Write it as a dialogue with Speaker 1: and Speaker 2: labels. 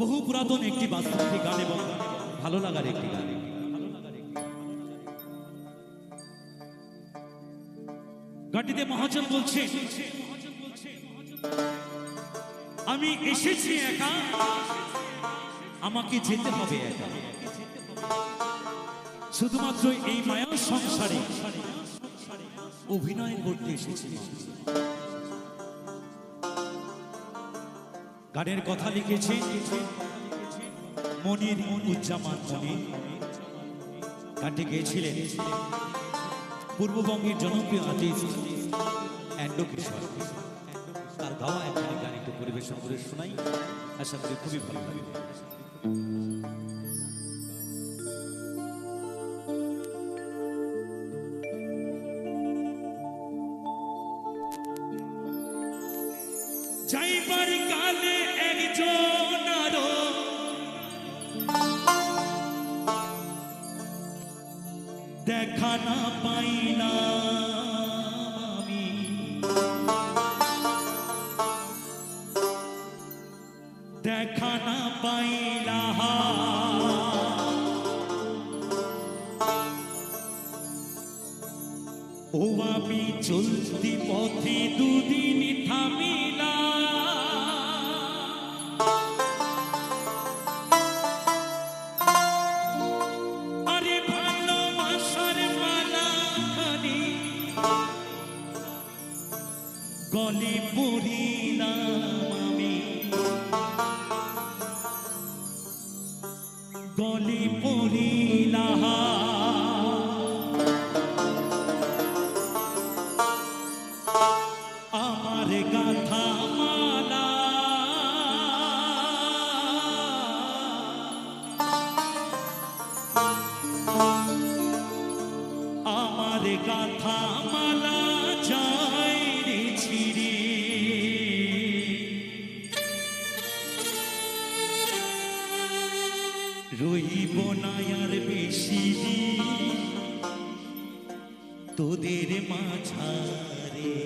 Speaker 1: বহু পুরাতন একটি বাস্তবিক গান এবং ভালো লাগার একটি গান। গানটিতে মহাজন বলছে আমি এসেছি একা, আমাকে যেতে হবে একা। শুধুমাত্র এই মায়া সংসারে অভিনয় করতে এসেছি গানের কথা লিখেছি। মনির উজ্জামান মনি গানটি গেয়েছিলেন পূর্ববঙ্গের জনপ্রিয় আর্টিস্ট অ্যান্ডো কিশোর। তার গাওয়া একখানি গান একটু পরিবেশন করে শোনাই। আশা করি খুবই ভালো লাগবে। যাইবার কালে একজন দেখা না পাইলাম দেখা না ও আমি চলতি পথে দুদিন থামিলা গলে পড়িলাম আমি। গলে পড়িলাম আমার গাথা মালা। আমার গাথা মালা যায়। রইব না আর বেশি তোদের মাঝারে